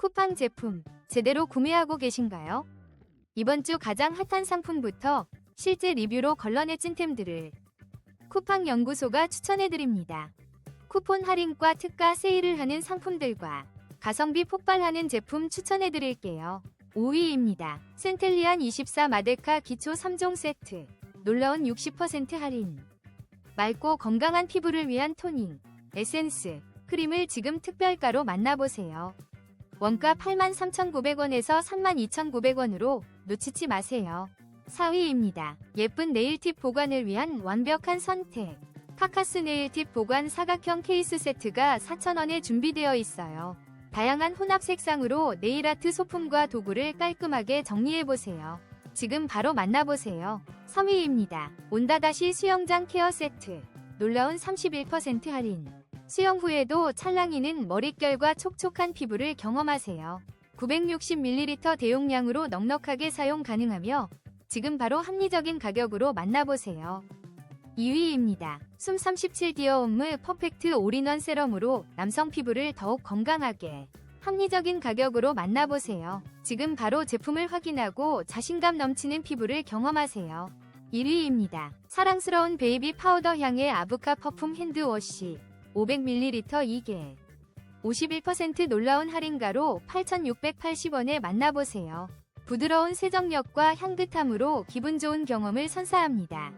쿠팡 제품 제대로 구매하고 계신가요? 이번 주 가장 핫한 상품부터 실제 리뷰로 걸러내 찐템들을 쿠팡 연구소가 추천해드립니다. 쿠폰 할인과 특가 세일을 하는 상품들과 가성비 폭발하는 제품 추천해드릴게요. 5위입니다. 센텔리안 24 마데카 기초 3종 세트. 놀라운 60% 할인. 맑고 건강한 피부를 위한 토닝, 에센스, 크림을 지금 특별가로 만나보세요. 원가 83,900원에서 32,900원으로 놓치지 마세요. 4위입니다. 예쁜 네일팁 보관을 위한 완벽한 선택. 카카스 네일팁 보관 사각형 케이스 세트가 4,000원에 준비되어 있어요. 다양한 혼합 색상으로 네일아트 소품과 도구를 깔끔하게 정리해보세요. 지금 바로 만나보세요. 3위입니다. 온다다시 수영장 케어 세트. 놀라운 31% 할인. 수영 후에도 찰랑이는 머릿결과 촉촉한 피부를 경험하세요. 960ml 대용량으로 넉넉하게 사용 가능하며 지금 바로 합리적인 가격으로 만나보세요. 2위입니다. 숨 37 디어 온물 퍼펙트 올인원 세럼으로 남성 피부를 더욱 건강하게 합리적인 가격으로 만나보세요. 지금 바로 제품을 확인하고 자신감 넘치는 피부를 경험하세요. 1위입니다. 사랑스러운 베이비 파우더 향의 아부카 퍼퓸 핸드워시 500ml 2개 51% 놀라운 할인가로 8,680원에 만나보세요. 부드러운 세정력과 향긋함으로 기분 좋은 경험을 선사합니다.